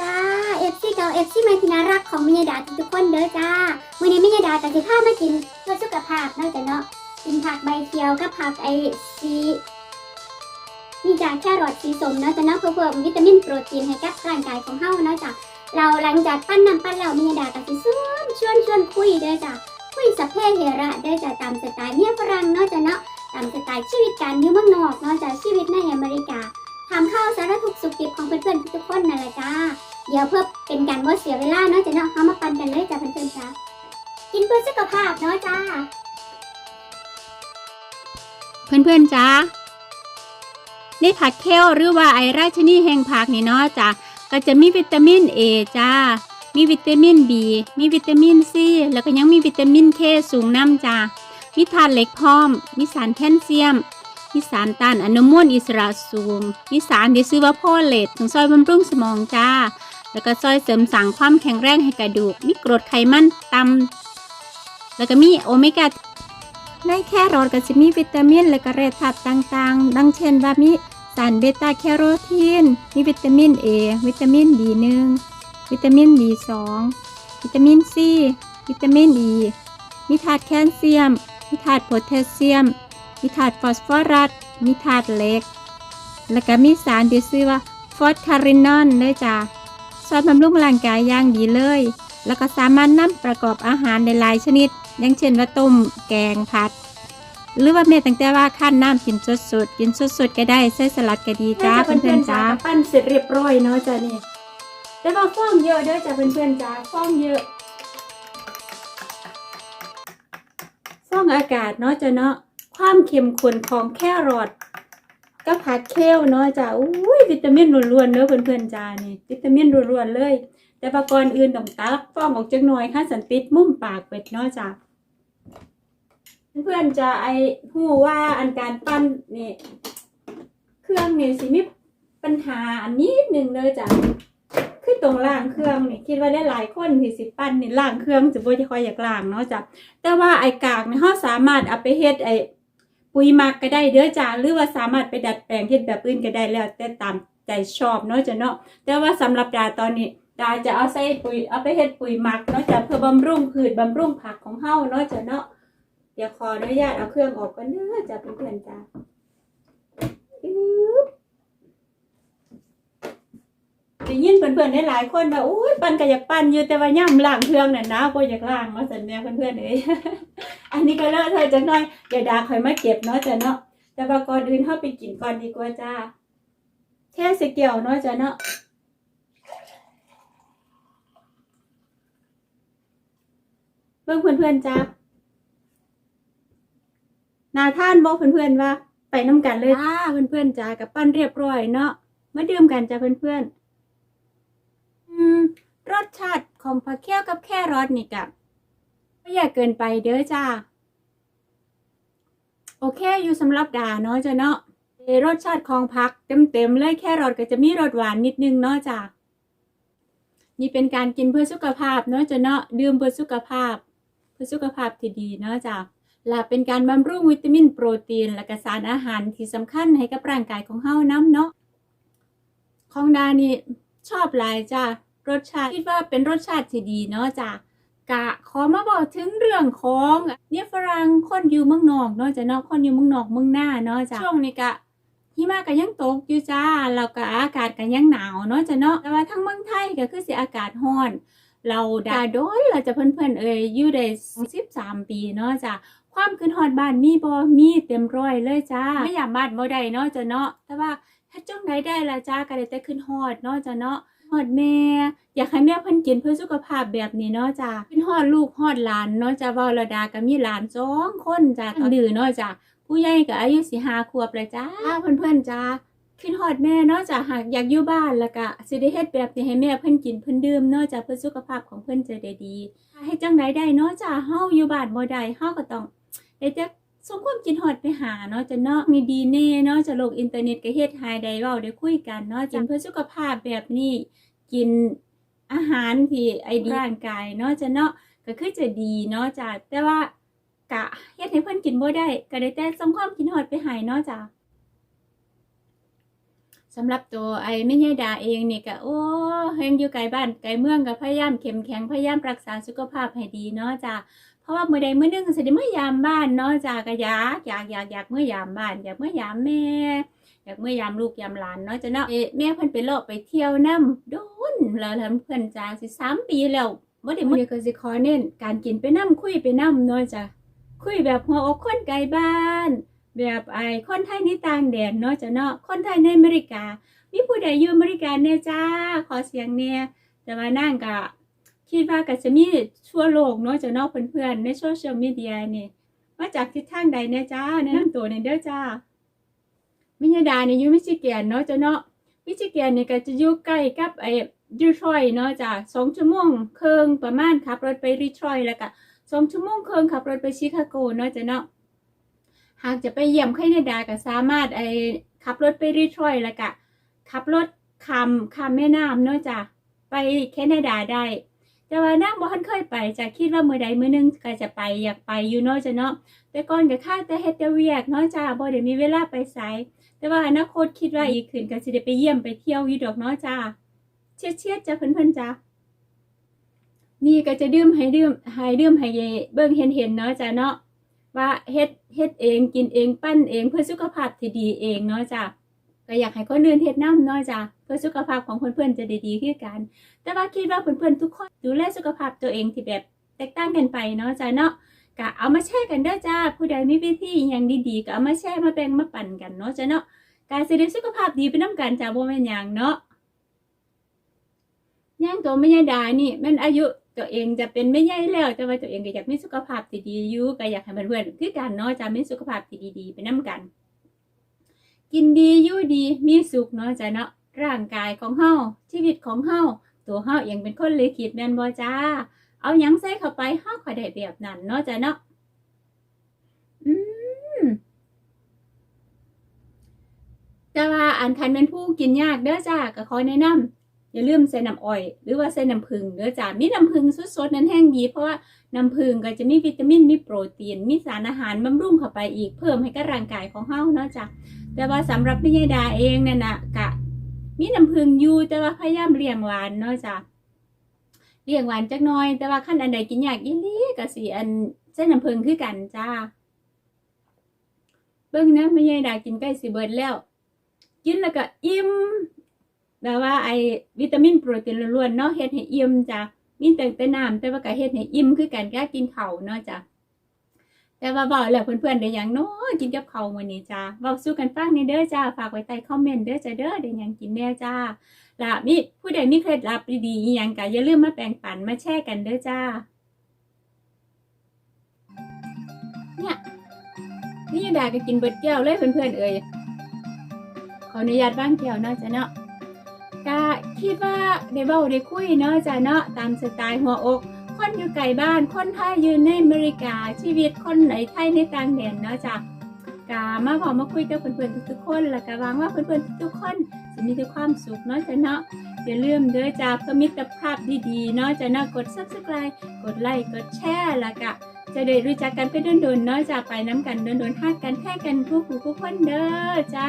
จ้าเอฟซีเก่าเอฟซีแม่ที่น่ารักของมิยดาทุกคนเด้อจ้าวันนี้มิยดาแต่สิพามากินเพื่อสุขภาพนาะจ้ะเนาะกินผักใบเขียวกับผักไอซีนี่จ้ะแครอทสีสมเนาะจ้ะเนาะเพื่อเพิ่มวิตามินโปรตีนให้กับร่างกายของเฮาเนาะจ้ะเราหลังจากปั้นน้ำปั้นแล้วมิยดาก็สิชวนชวนชวนคุยเด้อจ้ะคุยสัพเพเหระเด้อจ้ะตามสไตล์เมียฝรั่งเนาะจ้ะเนาะตามสไตล์ชีวิตการอยู่เมืองนอกเนาะจ้ะชีวิตในอเมริกา ทำข้าวสารทุกสุขดิบของเพื่อนๆทุกคนนั่นแหละจ้า เดี๋ยวเพื่อเป็นการว่าเสียเวลาเนาะจะเนาะเอามาปั่นกันเลยจ้าเพื่อนๆจ้ากินเพื่อสุขภาพเนาะจ้า เพื่อนๆจ้าในผักเคลหรือว่าไอราชนีแห่งผักนี่เนาะจ้ะก็จะมีวิตามิน A จ้า มีวิตามิน B มีวิตามิน C แล้วก็ยังมีวิตามิน K สูงน้ำจ้ามีธาตุเหล็กพร้อม มีสารแคลเซียม มีสารต้านอนุมูลอิสระสูงมีสารที่ชื่อว่าโพเลตถึงซอยบำรุงสมองจ้า แล้วก็ซอยเสริมสร้างความแข็งแรงให้กระดูก มีกรดไขมันต่ำแล้วก็มีโอเมก้าในแครอทก็จะมีวิตามิน และก็แร่ธาตุต่างๆ ดังเช่นว่ามีสารเบต้าแคโรทีน มีวิตามิน A วิตามิน B1 วิตามิน B2 วิตามิน C วิตามิน E มีธาตุแคลเซียม มีธาตุโพแทสเซียม มีธาตุฟอสฟอรัส มีธาตุเหล็ก แล้วก็มีสารที่ชื่อว่าฟอสคารินอนด้วยจ้ะซอยบำรุงร่างกายอย่างดีเลย แล้วก็สามารถนำประกอบอาหารในหลายชนิด อย่างเช่นว่าต้ม แกง ผัด หรือว่าแม่ตั้งแต่ว่าขั้นน้ำกินสดๆ กินสดๆก็ได้ใส่สลัดก็ดีจ้าเพื่อนๆจ้าปั้นเสร็จเรียบร้อยเนาะจ้านี่แต่ว่าฟองเยอะเด้อจ้าเพื่อนๆจ้าฟองเยอะฟองอากาศเนาะจ้าเนาะ ความเข้มข้นของแครอทก็ผัดเคลเนาะจ้าอุ้ยวิตามินล้วนๆเด้อเพื่อนๆจ้านี่วิตามินล้วนๆเลย แต่ประกอบอื่นต้องตักฟองออกจากหน่อยค่ะสันติดมุมปากเป็ดเนาะจ้ะเพื่อนจะไอหูว่าอันการปั้นนี่เครื่องนี่สิมีปัญหาอันนี้หนึ่งเลยจ้ะคือตรงล่างเครื่องนี่คิดว่าได้หลายคนที่สิปั้นนี่ล่างเครื่องจะบ่จะคอยอยากล่างเนาะจ้ะแต่ว่าไอกากนี่เฮาสามารถเอาไปเฮ็ดไอ ปุ๋ยหมักก็ได้เด้อจ้ะหรือว่าสามารถไปดัดแปลงเฮ็ดแบบอื่นก็ได้แล้ว แต่ตามใจชอบเนาะจ้ะเนาะแต่ว่าสำหรับดาตอนนี้ดาจะเอาใส่ปุ๋ยเอาไปเฮ็ดปุ๋ยหมักเนาะจะเพื่อบำรุงพืชบำรุงผักของเฮาเนาะจ้ะเนาะเดี๋ยวขออนุญาตเอาเครื่องออกก่อนเด้อจ้ะเพื่อนๆจ้ะ อึ๊บได้ยินเพื่อนๆได้หลายคนว่าอุ้ยปั่นก็อยากปั่นอยู่แต่ว่าย่ำล้างเครื่องน่ะนะบ่อยากล้างมาสันแม่เพื่อนๆเอ้ยอันนี้ก็เลอะเทอจังหน่อยเดี๋ยวดาคอยมาเก็บเนาะจ้ะเนาะแต่ว่าก่อนอื่นเฮาไปกินก่อนดีกว่าจ้าแค่สเกี่ยวเนาะจ้ะเนาะเพื่อนเพื่อนๆจ้านาท่านบอกเพื่อนๆว่า ไปน้ำกันเลยจ้าเพื่อนๆจ้ากับปั้นเรียบร้อยเนาะมาดื่มกันจ้าเพื่อนๆอืม รสชาติของผักเคี้ยวกับแครอทนี่กับไม่อยากเกินไปเด้อจ้าโอเคอยู่สำหรับดาเนาะจ้ะเนาะรสชาติของผักเต็มๆเลยแครอทก็จะมีรสหวานนิดนึงเนาะจ้านี่เป็นการกินเพื่อสุขภาพเนาะจ้ะเนาะดื่มเพื่อสุขภาพ เพื่อสุขภาพที่ดีเนาะจ้ะและเป็นการบำรุงวิตามินโปรตีน และก็สารอาหารที่สำคัญให้กับร่างกายของเฮาน้ำเนาะของดานี่ชอบหลายจ้ะ รสชาติคิดว่าเป็นรสชาติที่ดีเนาะจ้ะกะขอมาบอกถึงเรื่องของเนี่ยฝรั่งคนอยู่เมืองนอกเนาะจ้ะเนาะคนอยู่เมืองนอกเมืองหน้าเนาะจ้ะช่วงนี้กะหิมะก็ยังตกอยู่จ้าแล้วก็อากาศก็ยังหนาวเนาะจ้ะเนาะแต่ว่าทั้งเมืองไทยก็คือสิอากาศร้อน เราดาโดยเราจะเพื่อนๆเอ่ยอยู่ได้สิบสามปีเนาะจ้ะความคืนฮอดบ้านมีบ่มีเต็มร้อยเลยจ้าไม่อยากบ้านบ่ได้เนาะจ้ะเนาะแต่ว่าถ้าจ้องใดได้ละจ้าก็ได้แต่ขึ้นฮอดเนาะจ้ะเนาะ ฮอดแม่ อยากให้แม่เพิ่นกินเพื่อสุขภาพแบบนี้เนาะจ้าขึ้นฮอดลูกฮอดหลานเนาะจ้าเว้าระดาก็มีหลานสองคนจ้าดื้อเนาะจ้าผู้ใหญ่ก็อายุสิห้าขวบเลยจ้าเพื่อนๆจ้าคิดฮอดแม่เนาะจ้ะหากอยากอยู่บ้านแล้วก็สิได้เฮ็ดแบบนี้ให้แม่เพิ่นกินเพิ่นดื่มเนาะจ้ะเพื่อสุขภาพของเพิ่นจะได้ดีให้จังไดได้เนาะจ้ะเฮาอยู่บ้านบ่ได้เฮาก็ต้องได้แต่ ส่งความกินฮอดไปหาเนาะจ้ะเนาะมีดีแน่เนาะจ้ะโลกอินเทอร์เน็ตก็เฮ็ดให้ได้เว้าได้คุยกันเนาะกินเพื่อสุขภาพแบบนี้กินอาหารที่ไอดีร่างกายเนาะจ้ะเนาะก็คือจะดีเนาะจ้ะแต่ว่ากะเฮ็ดให้เพิ่นกินบ่ได้ก็ได้แต่ส่งความกินฮอดไปให้เนาะจ้ะสำหรับตัวไอ้แม่ยายดาเองนี่ก็โอ้เฮงอยู่ไกลบ้านไกลเมืองก็พยายามเข้มแข็งพยายามรักษาสุขภาพให้ดีเนาะจ้ะเพ ราะว่ามื้อใดมื้อหนึงสิได้เมื่อยามบ้านเนาะจ้ะก็อยากอยากอยากอยากเมื่อยามบ้าน อยากเมื่อยามแม่ อยากเมื่อยามลูกยามหลานเนาะจ้ะเนาะเอ๊ะแม่เพิ่นไปเลาะไปเที่ยวนํโดนแล้วแล้วเพิ่นจ้าสิสามปีแล้วบ่ได้มื้อนี้ก็สิขอเน้นการกินไปนํคุยไปนํเนาะจ้ะคุยแบบหัวอกคนไกลบ้าน แบบไอ้คนไทยในต่างแดนเนาะจ้ะเนาะคนไทยในอเมริกา มีผู้ใดอยู่อเมริกาแน่จ้าขอเสียงเนี่ยแต่ว่านั่งก็ คิดว่าก็จะมีทั่วโลกเนาะจะเนาะเพื่อนๆในโซเชียลมีเดียนี่มาจากทิศทางใดแน่จ้าแนะนำตัวในเด้อจ้ามิยดาเนี่ยอยู่มิชิแกนเนาะจ้ะเนาะมิชิแกนเนี่ยก็จะอยู่ใกล้กับไอ้ดีทรอยเนาะจ้าสองชั่วโมงครึ่งประมาณขับรถไปดีทรอยแล้วก็สองชั่วโมงครึ่งขับรถไปชิคาโกเนาะจ้ะเนาะหากจะไปเยี่ยมแคนาดาก็สามารถไอ้ขับรถไปดีทรอยแล้วก็ขับรถข้ามข้ามแม่น้ำเนาะจ้ะไปแคนาดาได้ แต่ว่านั่งบ่ทันเคยไปจะคิดว่ามื้อใดมื้อหนึงก็จะไปอยากไปอยู่เนาะจ้ะเนาะแต่ก่อนก็ค่าแต่เฮ็ดแต่เวียกเนาะจ้ะบ่ได้มีเวลาไปไสแต่ว่าอนาคตคิดว่าอีกขึ้นก็สิได้ไปเยี่ยมไปเที่ยวอยู่ดอกเนาะจ้ะเชียดเชียดจ้ะเพิ่นๆจ้ะนี่ก็จะดื่มให้ดื่มให้ดื่มให้เบิ่งเห็นๆเนาะจ้ะเนาะว่าเฮ็ดเฮ็ดเองกินเองปั้นเองเพื่อสุขภาพที่ดีเองเนาะจ้ะก็อยากให้คนอื่นเฮ็ดน้ำเน้อยจ้ะเพื่อสุขภาพของเพื่อนๆจะด้ดีขึ้นกัน แต่ว่าคิดว่าเพื่อนๆทุกคนดูแลสุขภาพตัวเองที่แบบแตกต่างกันไปเนาะจ้ะเนาะก็เอามาแชร์กันเด้อจ้าผู้ใดมีวิธีอย่างดีๆก็เอามาแชร์มาแบ่งมาปั่นกันเนาะจ้ะเนาะการสิได้สุขภาพดีไปนํกันจ้าบ่แม่นยังเนาะย่างตัวแม่ยายดานี่ม่นอายุตัวเองจะเป็นแม่ยายแล้วแต่ว่าตัวเองก็อยากมีสุขภาพที่ดีอยู่ก็อยากให้เพื่อนๆคือกันเนาะจ้ามีสุขภาพที่ดีๆไปนํกัน กินดีอยู่ดีมีสุขเนาะจ้ะเนาะ ร่างกายของเฮาชีวิตของเฮาตัวเฮาเองเป็นคนเลยคิดแม่นบ่จ้า เอาหยังใส่เข้าไปเฮาก็ได้แบบนั้นเนาะจ้ะเนาะอืมแต่ว่าอันคันเป็นผู้กินยากเด้อจ้าก็ขอแนะนำอย่าลืมใส่น้ำอ้อย หรือว่าใส่น้ำผึ้งเด้อจ้ามีน้ำผึ้งสดๆนั้นแห้งดีเพราะว่าน้ำผึ้งก็จะมีวิตามินมีโปรตีน มีสารอาหารบำรุงเข้าไปอีกเพิ่มให้กับร่างกายของเฮาเนาะจ้ะแต่ว่าสำหรับพี่ยายดาเองนั่นนะกะ มีน้ำผึ้งอยู่แต่ว่าพยายามเลี่ยงหวานเนาะจ้ะเลี่ยงหวานจักน่อย แต่ว่าขั้นอันใดกินยากอีหลีก็สิอันเส้นน้ำผึ้งคือกันจ้า เบิ่งนะพี่ยายดากินใกล้สิเบิดแล้ว กินแล้วก็อิ่มแบบว่าไอวิตามินโปรตีนล้วนๆเนาะเฮ็ดให้อิ่มจ้ะมีแต่แต่น้ำแต่ว่าก็เฮ็ดให้อิ่มคือกันก็กินข้าเนาะจ้ะ แต่ว่าบอกแล้วเพื่อนๆได้หยังเนาะกินกับเขาวมื้อนี้จ้าเว้าสู้กันฟังในเด้อจ้าฝากไว้ใต้คอมเมนต์เด้อจ้าเด้อได้หยังกินแน่จ้าและมีผู้ใดมีเคล็ดลับดีๆอีหยังก็อย่าลืมมาแบ่งปันมาแชร์กันเด้อจ้า เนี่ยนี่ดาก็กินเบิดแก้วเลยเพื่อนๆเอ่ยขออนุญาตบ้างแก้วเนาะจ้าเนาะก็คิดว่าได้เว้าได้คุยเนาะจ้าเนาะตามสไตล์หัวอก คนอยู่ไกลบ้าน คนไทยยู่ในอเมริกา ชีวิตคนไหนไทยในต่างแดนเนาะจ้ะกามาพอมาคุยกับเพื่อนๆทุกๆคนแล้วก็หวังว่าเพื่อนๆทุกๆคนจะมีแต่ความสุขเนาะจ้ะเนาะอย่าลืมเด้อจ้าเพื่อมิตรภาพดีๆเนาะจ้ะเนาะกด subscribe กดไลค์กดแชร์แล้วก็จะได้รู้จักกันไปโดนๆเนาะจ้าไปน้ำกันโดนๆฮักกันแท้กันทุกผู้ทุกคนเด้อจ้า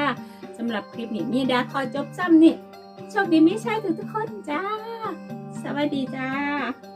สำหรับคลิปนี้มีดาขอจบซ้ำนี่โชคดีไม่ใช่ทุกๆคนจ้า สวัสดีจ้า